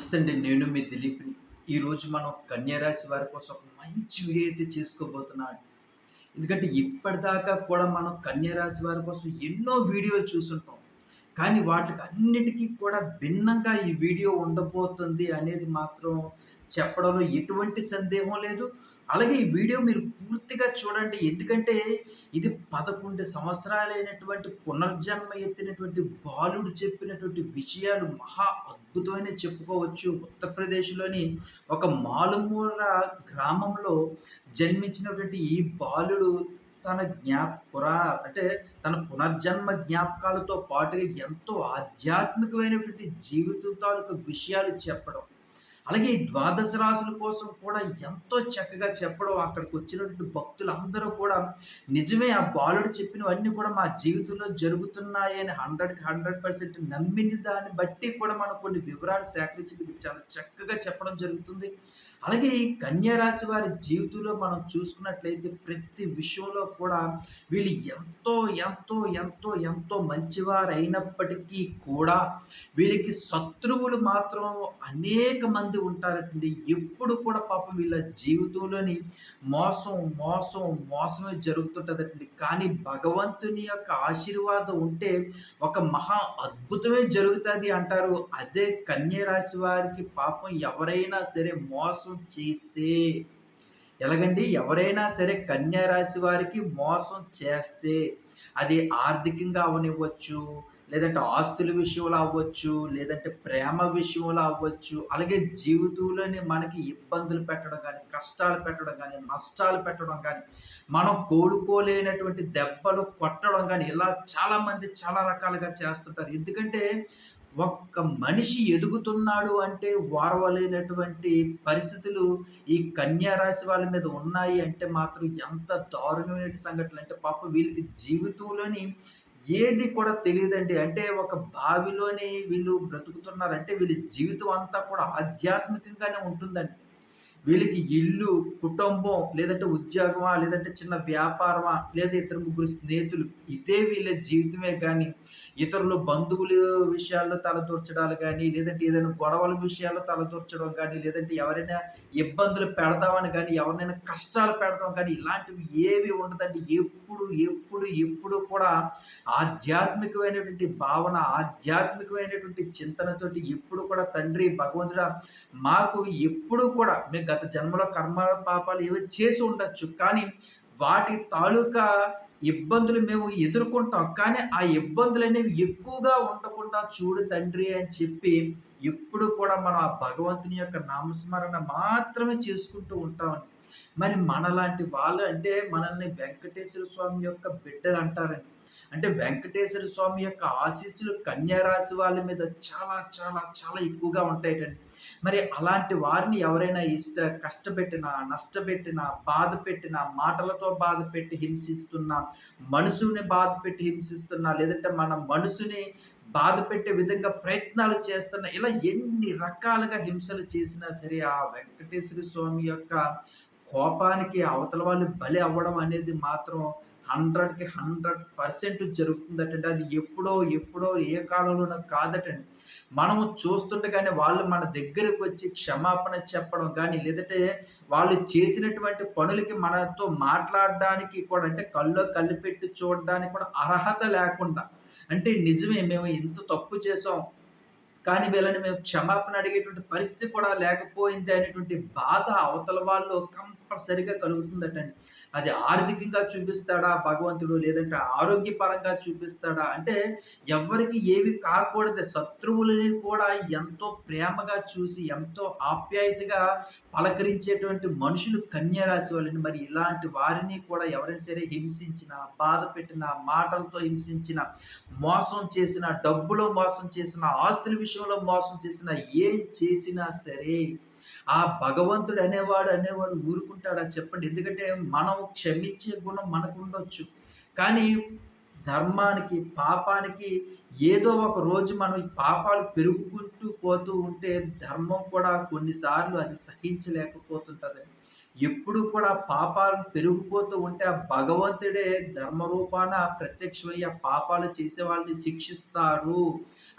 నమస్తే అండి నేను మీ దిలీప్ని. ఈరోజు మనం కన్యారాశి వారి కోసం ఒక మంచి వీడియో అయితే చేసుకోబోతున్నాను. ఎందుకంటే ఇప్పటిదాకా కూడా మనం కన్యారాశి వారి కోసం ఎన్నో వీడియోలు చూసుంటాం కానీ వాటికి అన్నిటికీ కూడా భిన్నంగా ఈ వీడియో ఉండబోతుంది అనేది మాత్రం చెప్పడంలో ఎటువంటి సందేహం లేదు. అలాగే ఈ వీడియో మీరు పూర్తిగా చూడండి. ఎందుకంటే ఇది పదకొండు సంవత్సరాలైనటువంటి పునర్జన్మ ఎత్తినటువంటి బాలుడు చెప్పినటువంటి విషయాలు మహా అద్భుతమైన చెప్పుకోవచ్చు. ఉత్తరప్రదేశ్లోని ఒక మాలుమూల గ్రామంలో జన్మించినటువంటి ఈ బాలుడు తన జ్ఞాపురా అంటే తన పునర్జన్మ జ్ఞాపకాలతో పాటుగా ఎంతో ఆధ్యాత్మికమైనటువంటి జీవితం తాలూకు విషయాలు చెప్పడం. అలాగే ఈ ద్వాదశ రాశుల కోసం కూడా ఎంతో చక్కగా చెప్పడం అక్కడికి వచ్చినటువంటి భక్తులు అందరూ కూడా నిజమే ఆ బాలుడు చెప్పినవన్నీ కూడా మా జీవితంలో జరుగుతున్నాయని హండ్రెడ్కి హండ్రెడ్ పర్సెంట్ నమ్మిన దాన్ని బట్టి కూడా మనం కొన్ని వివరాలు సేకరించి చాలా చక్కగా చెప్పడం జరుగుతుంది. అలాగే ఈ వారి జీవితంలో మనం చూసుకున్నట్లయితే ప్రతి విషయంలో కూడా వీళ్ళు ఎంతో ఎంతో ఎంతో ఎంతో మంచివారు అయినప్పటికీ కూడా వీళ్ళకి శత్రువులు మాత్రం అనేక మంది ఉంటారండి. ఎప్పుడు కూడా పాపం వీళ్ళ జీవితంలోని మోసం మోసం మోసమే జరుగుతుంటుందండి. కానీ భగవంతుని యొక్క ఆశీర్వాదం ఉంటే ఒక మహా అద్భుతమే జరుగుతుంది అంటారు. అదే కన్యరాశి వారికి పాపం ఎవరైనా సరే మోసం చేస్తే ఎలాగండి ఎవరైనా సరే కన్యా రాశి వారికి మోసం చేస్తే అది ఆర్థికంగా అవనివ్వచ్చు లేదంటే ఆస్తుల విషయంలో అవ్వచ్చు లేదంటే ప్రేమ విషయంలో అవ్వచ్చు అలాగే జీవితంలోనే మనకి ఇబ్బందులు పెట్టడం కానీ కష్టాలు పెట్టడం కానీ నష్టాలు పెట్టడం కానీ మనం కోలుకోలేనటువంటి దెబ్బలు కొట్టడం కానీ ఇలా చాలామంది చాలా రకాలుగా చేస్తుంటారు. ఎందుకంటే ఒక్క మనిషి ఎదుగుతున్నాడు అంటే వారవలేనటువంటి పరిస్థితులు ఈ కన్యా రాశి వాళ్ళ మీద ఉన్నాయి అంటే మాత్రం ఎంత దారుణమైన సంఘటనలు. అంటే పాప వీళ్ళకి జీవితంలోని ఏది కూడా తెలియదండి. అంటే ఒక బావిలోని వీళ్ళు బ్రతుకుతున్నారంటే వీళ్ళ జీవితం అంతా కూడా ఆధ్యాత్మికంగానే ఉంటుందండి. వీళ్ళకి ఇల్లు కుటుంబం లేదంటే ఉద్యోగమా లేదంటే చిన్న వ్యాపారమా లేదా ఇద్దరు ముగ్గురు స్నేహితులు ఇదే వీళ్ళ జీవితమే కానీ ఇతరులు బంధువుల విషయాల్లో తలదూర్చడాలు కానీ లేదంటే ఏదైనా గొడవల విషయాల్లో తలదూర్చడం కానీ లేదంటే ఎవరైనా ఇబ్బందులు పెడదామని కానీ ఎవరినైనా కష్టాలు పెడదాం కానీ ఇలాంటివి ఏవి ఉండదండి. ఎప్పుడు ఎప్పుడు ఎప్పుడు కూడా ఆధ్యాత్మికమైనటువంటి భావన ఆధ్యాత్మికమైనటువంటి చింతనతోటి ఎప్పుడు కూడా తండ్రి భగవంతుడా మాకు ఎప్పుడు కూడా మేము గత జన్మలో కర్మ పాపాలు ఏవో చేసి ఉండొచ్చు. కానీ వాటి తాలూకా ఇబ్బందులు మేము ఎదుర్కొంటాం. కానీ ఆ ఇబ్బందులు అనేవి ఎక్కువగా ఉండకుండా చూడు తండ్రి అని చెప్పి ఎప్పుడు కూడా మనం ఆ భగవంతుని యొక్క నామస్మరణ మాత్రమే చేసుకుంటూ ఉంటామండి. మరి మనలాంటి వాళ్ళు అంటే మనల్ని వెంకటేశ్వర స్వామి యొక్క బిడ్డలు అంటారండి. అంటే వెంకటేశ్వర స్వామి యొక్క ఆశీస్సులు కన్యారాశి వాళ్ళ మీద చాలా చాలా చాలా ఎక్కువగా ఉంటాయటండి. మరి అలాంటి వారిని ఎవరైనా ఇష్ట కష్టపెట్టినా నష్టపెట్టినా బాధ పెట్టినా మాటలతో బాధ పెట్టి హింసిస్తున్నా మనసుని బాధ పెట్టి హింసిస్తున్నా లేదంటే మన మనసుని బాధ పెట్టే విధంగా ప్రయత్నాలు చేస్తున్నా ఇలా ఎన్ని రకాలుగా హింసలు చేసినా సరే ఆ వెంకటేశ్వర స్వామి యొక్క కోపానికి అవతల వాళ్ళు బలి అవ్వడం అనేది మాత్రం హండ్రెడ్కి హండ్రెడ్ పర్సెంట్ జరుగుతుందటండి. అది ఎప్పుడో ఎప్పుడో ఏ కాలంలోనో కాదటండి. మనము చూస్తుండగానే వాళ్ళు మన దగ్గరకు వచ్చి క్షమాపణ చెప్పడం కానీ లేదంటే వాళ్ళు చేసినటువంటి పనులకి మనతో మాట్లాడడానికి కూడా అంటే కళ్ళు కళ్ళు పెట్టి చూడడానికి కూడా అర్హత లేకుండా అంటే నిజమే మేము ఇంత తప్పు చేసాం కానీ వీళ్ళని మేము క్షమాపణ అడిగేటువంటి పరిస్థితి కూడా లేకపోయింది అనేటువంటి బాధ అవతల వాళ్ళు కంపల్సరిగా కలుగుతుందటండి. అది ఆర్థికంగా చూపిస్తాడా భగవంతుడు లేదంటే ఆరోగ్యపరంగా చూపిస్తాడా? అంటే ఎవరికి ఏవి కాకూడదు. శత్రువులని కూడా ఎంతో ప్రేమగా చూసి ఎంతో ఆప్యాయతగా పలకరించేటువంటి మనుషులు కన్యారాశి వాళ్ళని. మరి ఇలాంటి వారిని కూడా ఎవరైనా సరే హింసించిన బాధ పెట్టిన మాటలతో హింసించిన మోసం చేసిన డబ్బులో మోసం చేసిన ఆస్తుల విషయంలో మోసం చేసిన ఏం చేసినా సరే ఆ భగవంతుడు అనేవాడు అనేవాడు ఊరుకుంటాడా చెప్పండి. ఎందుకంటే మనం క్షమించే గుణం మనకు ఉండొచ్చు కానీ ధర్మానికి పాపానికి ఏదో ఒక రోజు మనం ఈ పాపాలు పెరుగుకుంటూ పోతూ ఉంటే ధర్మం కూడా కొన్నిసార్లు అది సహించలేకపోతుంటుంది. ఎప్పుడు కూడా పాపాలు పెరిగిపోతూ ఉంటే ఆ భగవంతుడే ధర్మరూపాన ప్రత్యక్షమయ్యి ఆ పాపాలు చేసే వాళ్ళని శిక్షిస్తారు.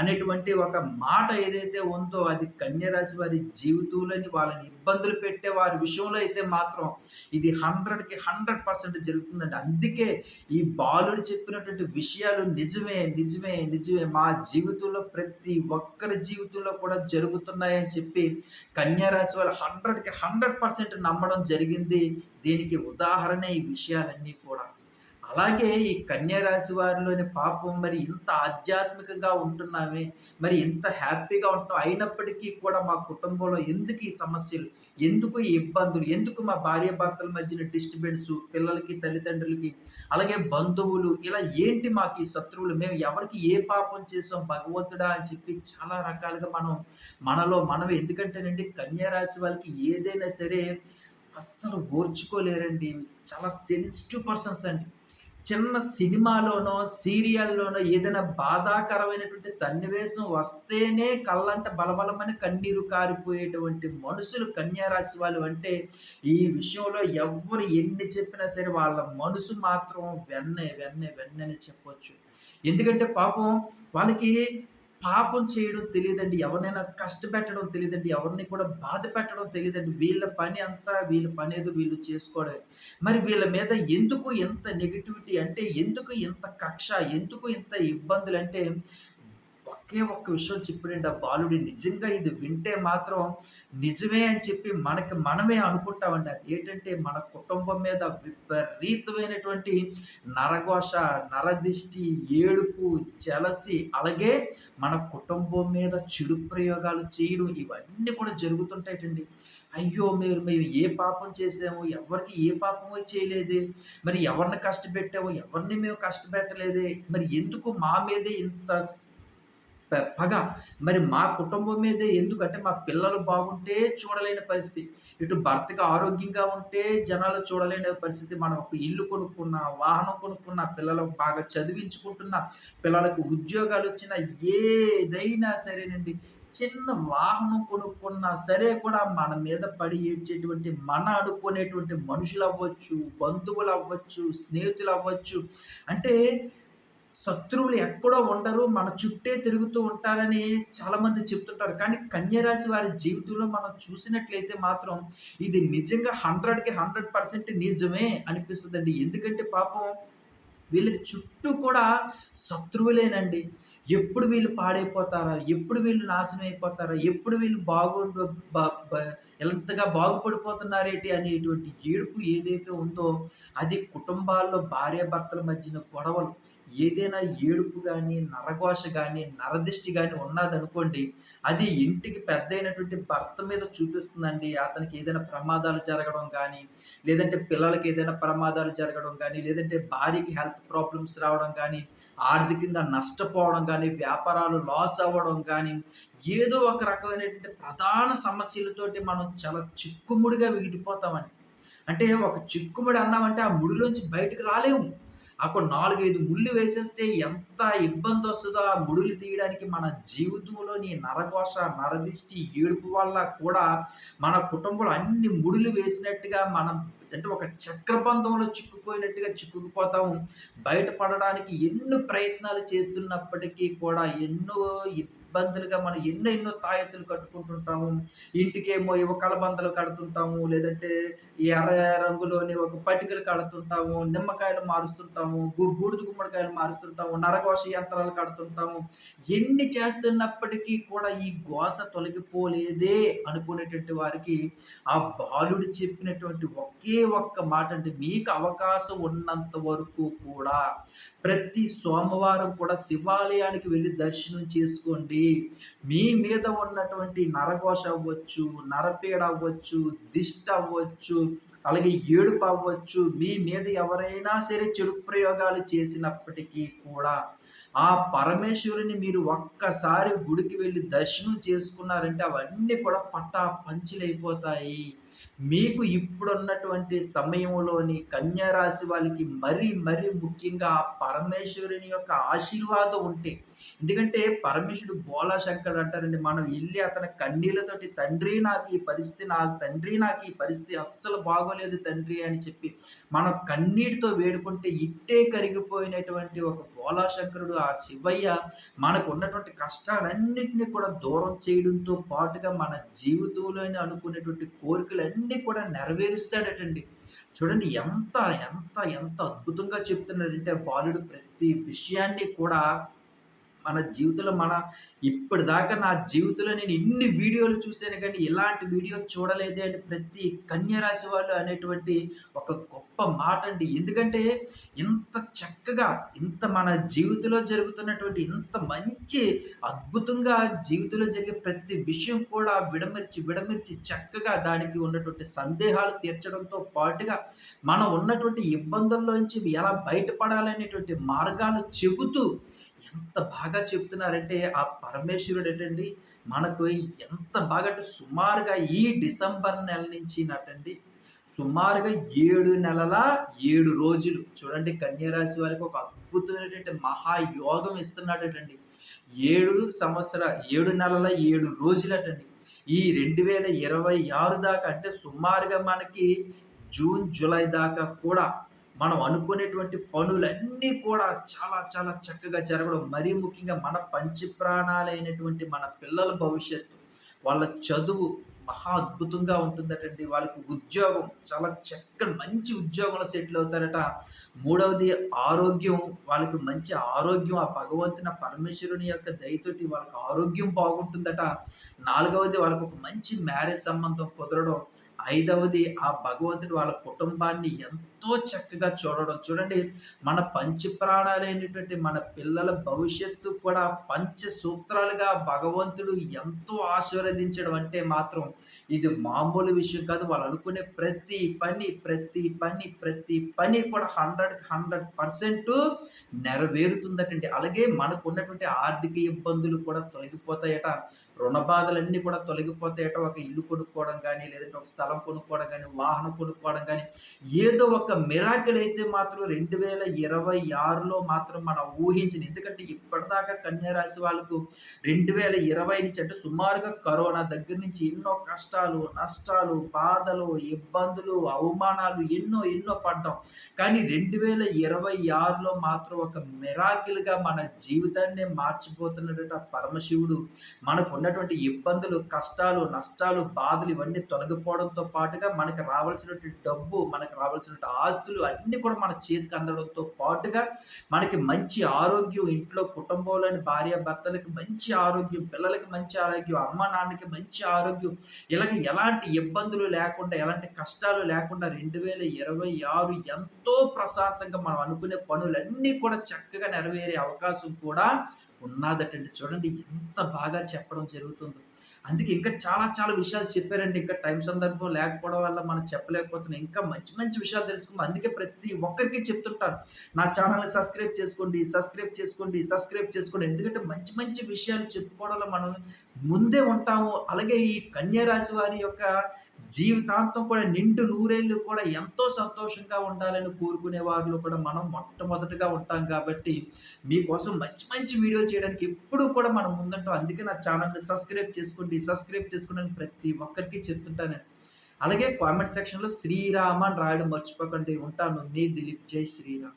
అనేటువంటి ఒక మాట ఏదైతే ఉందో అది కన్యరాశి వారి జీవితంలోని వాళ్ళని ఇబ్బందులు పెట్టే వారి విషయంలో అయితే మాత్రం ఇది హండ్రెడ్కి హండ్రెడ్ పర్సెంట్ జరుగుతుందండి. అందుకే ఈ బాలుడు చెప్పినటువంటి విషయాలు నిజమే నిజమే నిజమే. మా జీవితంలో ప్రతి ఒక్కరి జీవితంలో కూడా జరుగుతున్నాయని చెప్పి కన్యారాశి వాళ్ళు హండ్రెడ్కి హండ్రెడ్ పర్సెంట్ నమ్మడం జరిగింది. దీనికి ఉదాహరణ ఈ విషయాలన్నీ కూడా. అలాగే ఈ కన్యారాశి వారిలోని పాపం మరి ఇంత ఆధ్యాత్మికంగా ఉంటున్నామే మరి ఇంత హ్యాపీగా ఉంటున్నాం అయినప్పటికీ కూడా మా కుటుంబంలో ఎందుకు ఈ సమస్యలు ఎందుకు ఈ ఇబ్బందులు ఎందుకు మా భార్య భర్తల మధ్యన డిస్టర్బెన్స్ పిల్లలకి తల్లిదండ్రులకి అలాగే బంధువులు ఇలా ఏంటి మాకు ఈ శత్రువులు మేము ఎవరికి ఏ పాపం చేసాం భగవంతుడా అని చెప్పి చాలా రకాలుగా మనం మనలో మనం ఎందుకంటేనండి కన్యారాశి వాళ్ళకి ఏదైనా సరే అస్సలు ఓర్చుకోలేరండి. చాలా సెన్సిటివ్ పర్సన్స్ అండి. చిన్న సినిమాలోనో సీరియల్లోనో ఏదైనా బాధాకరమైనటువంటి సన్నివేశం వస్తేనే కళ్ళంట బలబలమని కన్నీరు కారిపోయేటువంటి మనుషులు కన్యారాశి వాళ్ళు అంటే ఈ విషయంలో ఎవరు ఎన్ని చెప్పినా సరే వాళ్ళ మనసు మాత్రం వెన్నే వెన్నే వెన్నని చెప్పొచ్చు. ఎందుకంటే పాపం వాళ్ళకి పాపం చేయడం తెలియదండి ఎవరినైనా కష్టపెట్టడం తెలియదండి ఎవరిని కూడా బాధ పెట్టడం తెలియదండి. వీళ్ళ పని అంతా వీళ్ళ పని ఏదో వీళ్ళు చేసుకోవడం మరి వీళ్ళ మీద ఎందుకు ఎంత నెగిటివిటీ అంటే ఎందుకు ఇంత కక్ష ఎందుకు ఇంత ఇబ్బందులు అంటే ఒకే ఒక్క విషయం చెప్పిండు ఆ బాలుడి నిజంగా ఇది వింటే మాత్రం నిజమే అని చెప్పి మనకి మనమే అనుకుంటామండి. అది ఏంటంటే మన కుటుంబం మీద విపరీతమైనటువంటి నరఘోష నరదిష్టి ఏడుపు జలసి అలాగే మన కుటుంబం మీద చెడు ప్రయోగాలు చేయడం ఇవన్నీ కూడా జరుగుతుంటాయండి అయ్యో మీరు మేము ఏ పాపం చేసాము ఎవరికి ఏ పాపం చేయలేదే? మరి ఎవరిని కష్టపెట్టాము? ఎవరిని మేము కష్టపెట్టలేదే? మరి ఎందుకు మా మీదే ఇంత పగ. మరి మా కుటుంబం మీదే ఎందుకంటే మా పిల్లలు బాగుంటే చూడలేని పరిస్థితి. ఇటు భర్తకు ఆరోగ్యంగా ఉంటే జనాలు చూడలేని పరిస్థితి. మనం ఒక ఇల్లు కొనుక్కున్న వాహనం కొనుక్కున్న పిల్లలు బాగా చదివించుకుంటున్న పిల్లలకు ఉద్యోగాలు వచ్చిన ఏదైనా సరేనండి. చిన్న వాహనం కొనుక్కున్నా సరే కూడా మన మీద పడి ఏడ్చేటువంటి మన అనుకునేటువంటి మనుషులు అవ్వచ్చు బంధువులు అవ్వచ్చు స్నేహితులు అవ్వచ్చు. అంటే శత్రువులు ఎక్కడో ఉండరు మన చుట్టే తిరుగుతూ ఉంటారని చాలామంది చెప్తుంటారు. కానీ కన్యరాశి వారి జీవితంలో మనం చూసినట్లయితే మాత్రం ఇది నిజంగా హండ్రెడ్కి హండ్రెడ్ పర్సెంట్ నిజమే అనిపిస్తుందండి. ఎందుకంటే పాపం వీళ్ళకి చుట్టూ కూడా శత్రువులేనండి. ఎప్పుడు వీళ్ళు పాడైపోతారా? ఎప్పుడు వీళ్ళు నాశనం అయిపోతారా? ఎప్పుడు వీళ్ళు బాగుండు ఎంతగా బాగుపడిపోతున్నారేంటి అనేటువంటి ఏడుపు ఏదైతే ఉందో అది కుటుంబాల్లో భార్యాభర్తల మధ్యన గొడవలు ఏదైనా ఏడుపు కానీ నరఘోష కానీ నరదిష్టి కానీ ఉన్నదనుకోండి అది ఇంటికి పెద్ద అయినటువంటి భర్త మీద చూపిస్తుందండి. అతనికి ఏదైనా ప్రమాదాలు జరగడం కానీ లేదంటే పిల్లలకి ఏదైనా ప్రమాదాలు జరగడం కానీ లేదంటే భార్యకి హెల్త్ ప్రాబ్లమ్స్ రావడం కానీ ఆర్థికంగా నష్టపోవడం కానీ వ్యాపారాలు లాస్ అవ్వడం కానీ ఏదో ఒక రకమైనటువంటి ప్రధాన సమస్యలతోటి మనం చాలా చిక్కుముడిగా విడిపోతామని అంటే ఒక చిక్కుముడి అన్నామంటే ఆ ముడిలోంచి బయటకు రాలేము. అక్కడ నాలుగైదు ముళ్ళు వేసేస్తే ఎంత ఇబ్బంది వస్తుందో ఆ ముడులు తీయడానికి మన జీవితంలోని నరఘోష నరదిష్టి ఏడుపు వల్ల కూడా మన కుటుంబంలో అన్ని ముడులు వేసినట్టుగా మనం అంటే ఒక చక్రబంధంలో చిక్కుపోయినట్టుగా చిక్కుకుపోతాము. బయటపడడానికి ఎన్నో ప్రయత్నాలు చేస్తున్నప్పటికీ కూడా ఎన్నో ఇబ్బందులుగా మనం ఎన్నో ఎన్నో తాయెత్తులు కట్టుకుంటుంటాము. ఇంటికేమో ఏవో కలబందలు కడుతుంటాము. లేదంటే ఎర్ర రంగులోని ఒక పట్టికలు కడుతుంటాము. నిమ్మకాయలు మారుస్తుంటాము. బూడిద గుమ్మడికాయలు మారుస్తుంటాము. నరగోష యంత్రాలు కడుతుంటాము. ఎన్ని చేస్తున్నప్పటికీ కూడా ఈ గోస తొలగిపోలేదే అనుకునేటువంటి వారికి ఆ బాలుడు చెప్పినటువంటి ఒకే ఒక్క మాట అంటే మీకు అవకాశం ఉన్నంత వరకు కూడా ప్రతి సోమవారం కూడా శివాలయానికి వెళ్ళి దర్శనం చేసుకోండి. మీ మీద ఉన్నటువంటి నరఘోష అవ్వచ్చు నరపీడ అవ్వచ్చు దిష్ట అవ్వచ్చు అలాగే ఏడుపు అవ్వచ్చు మీ మీద ఎవరైనా సరే చెడు ప్రయోగాలు చేసినప్పటికీ కూడా ఆ పరమేశ్వరుని మీరు ఒక్కసారి గుడికి వెళ్ళి దర్శనం చేసుకున్నారంటే అవన్నీ కూడా పట్టా పంచులైపోతాయి. మీకు ఇప్పుడున్నటువంటి సమయంలోని కన్యారాశి వాళ్ళకి మరీ మరీ ముఖ్యంగా ఆ పరమేశ్వరుని యొక్క ఆశీర్వాదం ఉంటే ఎందుకంటే పరమేశ్వరుడు బోలా శంకర్ అంటారండి మనం వెళ్ళి అతని కన్నీళ్ళతోటి తండ్రి నాకు ఈ పరిస్థితి నా తండ్రి నాకు ఈ పరిస్థితి అస్సలు బాగోలేదు తండ్రి అని చెప్పి మనం కన్నీటితో వేడుకుంటే ఇట్టే కరిగిపోయినటువంటి ఒక బోలా శంకరుడు ఆ శివయ్య మనకు ఉన్నటువంటి కష్టాలన్నింటినీ కూడా దూరం చేయడంతో పాటుగా మన జీవితంలోనే అనుకునేటువంటి కోరికలన్నీ కూడా నెరవేరుస్తాడటండి. చూడండి ఎంత ఎంత ఎంత అద్భుతంగా చెప్తున్నాడంటే బాలుడు ప్రతి విషయాన్ని కూడా మన జీవితంలో మన ఇప్పటిదాకా నా జీవితంలో నేను ఇన్ని వీడియోలు చూశాను కానీ ఇలాంటి వీడియో చూడలేదే అని ప్రతి కన్యరాశి వాళ్ళు అనేటువంటి ఒక గొప్ప మాట అండి. ఎందుకంటే ఇంత చక్కగా ఇంత మన జీవితంలో జరుగుతున్నటువంటి ఇంత మంచి అద్భుతంగా జీవితంలో జరిగే ప్రతి విషయం కూడా విడమర్చి విడమర్చి చక్కగా దానికి ఉన్నటువంటి సందేహాలు తీర్చడంతో పాటుగా మనం ఉన్నటువంటి ఇబ్బందుల్లోంచి ఎలా బయటపడాలనేటువంటి మార్గాలు చెబుతూ ఎంత బాగా చెప్తున్నారంటే ఆ పరమేశ్వరుడు ఏంటండి మనకు ఎంత బాగా అంటే సుమారుగా ఈ డిసెంబర్ నెల నుంచి నటండి. సుమారుగా ఏడు నెలల ఏడు రోజులు. చూడండి కన్యరాశి వారికి ఒక అద్భుతమైనటువంటి మహాయోగం ఇస్తున్నాడటండి. ఏడు సంవత్సర ఏడు నెలల ఏడు రోజులటండి. ఈ రెండు వేల ఇరవై ఆరు దాకా అంటే సుమారుగా మనకి జూన్ జూలై దాకా కూడా మనం అనుకునేటువంటి పనులన్నీ కూడా చాలా చాలా చక్కగా జరగడం. మరీ ముఖ్యంగా మన పంచి ప్రాణాలైనటువంటి మన పిల్లల భవిష్యత్తు వాళ్ళ చదువు మహా అద్భుతంగా ఉంటుందటండి. వాళ్ళకి ఉద్యోగం చాలా చక్కని మంచి ఉద్యోగంలో సెటిల్ అవుతారట. మూడవది ఆరోగ్యం. వాళ్ళకి మంచి ఆరోగ్యం. ఆ భగవంతుని పరమేశ్వరుని యొక్క దయతోటి వాళ్ళకి ఆరోగ్యం బాగుంటుందట. నాలుగవది వాళ్ళకి ఒక మంచి మ్యారేజ్ సంబంధం కుదరడం. ఐదవది ఆ భగవంతుడు వాళ్ళ కుటుంబాన్ని ఎంత ఎంతో చక్కగా చూడడం. చూడండి మన పంచ ప్రాణాలైనటువంటి మన పిల్లల భవిష్యత్తు కూడా పంచ సూత్రాలుగా భగవంతుడు ఎంతో ఆశీర్వదించడం అంటే మాత్రం ఇది మామూలు విషయం కాదు. వాళ్ళు అనుకునే ప్రతి పని ప్రతి పని ప్రతి పని కూడా హండ్రెడ్ హండ్రెడ్ పర్సెంట్ నెరవేరుతుందటండి. అలాగే మనకు ఉన్నటువంటి ఆర్థిక ఇబ్బందులు కూడా తొలగిపోతాయట. రుణ బాధలన్నీ కూడా తొలగిపోతాయట. ఒక ఇల్లు కొనుక్కోవడం కానీ లేదంటే ఒక స్థలం కొనుక్కోవడం కానీ వాహనం కొనుక్కోవడం కానీ ఏదో ఒక ఒక మిరాకిల్ అయితే మాత్రం రెండు వేల ఇరవై ఆరులో మాత్రం మనం ఊహించింది ఎందుకంటే ఇప్పటిదాకా కన్యారాశి వాళ్ళకు రెండు వేల ఇరవై నుంచి అంటే సుమారుగా కరోనా దగ్గర నుంచి ఎన్నో కష్టాలు నష్టాలు బాధలు ఇబ్బందులు అవమానాలు ఎన్నో ఎన్నో పడ్డాం. కానీ రెండు వేల ఇరవై ఆరులో మాత్రం ఒక మిరాకిల్గా మన జీవితాన్ని మార్చిపోతున్నట పరమశివుడు మనకు ఉన్నటువంటి ఇబ్బందులు కష్టాలు నష్టాలు బాధలు ఇవన్నీ తొలగిపోవడంతో పాటుగా మనకు రావాల్సినటువంటి డబ్బు మనకు రావాల్సినటువంటి ఆస్తులు అన్నీ కూడా మన చేతికి అందడంతో పాటుగా మనకి మంచి ఆరోగ్యం ఇంట్లో కుటుంబంలోని భార్య భర్తలకి మంచి ఆరోగ్యం పిల్లలకి మంచి ఆరోగ్యం అమ్మ నాన్నకి మంచి ఆరోగ్యం. ఇలాగ ఎలాంటి ఇబ్బందులు లేకుండా ఎలాంటి కష్టాలు లేకుండా రెండు వేల ఇరవై ఆరు ఎంతో ప్రశాంతంగా మనం అనుకునే పనులన్నీ కూడా చక్కగా నెరవేరే అవకాశం కూడా ఉన్నదటండి. చూడండి ఎంత బాగా చెప్పడం జరుగుతుందో. అందుకే ఇంకా చాలా చాలా విషయాలు చెప్పారండి. ఇంకా టైం సందర్భం లేకపోవడం వల్ల మనం చెప్పలేకపోతున్నాం. ఇంకా మంచి మంచి విషయాలు తెలుసుకుందాం. అందుకే ప్రతి ఒక్కరికి చెప్తుంటాను. నా ఛానల్ని సబ్స్క్రైబ్ చేసుకోండి సబ్స్క్రైబ్ చేసుకోండి సబ్స్క్రైబ్ చేసుకోండి. ఎందుకంటే మంచి మంచి విషయాలు చెప్పుకోవడంలో మనం ముందే ఉంటాము. అలాగే ఈ కన్యారాశి వారి యొక్క జీవితాంతం కూడా నిండు నూరేళ్ళు కూడా ఎంతో సంతోషంగా ఉండాలని కోరుకునే వారిలో కూడా మనం మొట్టమొదటిగా ఉంటాం కాబట్టి మీకోసం మంచి మంచి వీడియో చేయడానికి ఎప్పుడు కూడా మనం ముందుంటాం. అందుకే నా ఛానల్ని సబ్స్క్రైబ్ చేసుకోండి సబ్స్క్రైబ్ చేసుకోండి ప్రతి ఒక్కరికి చెప్తుంటాను అలాగే కామెంట్ సెక్షన్లో శ్రీరామ అని రాయడం మర్చిపోకండి. ఉంటాను. మీ దిలీప్. జై శ్రీరామ్.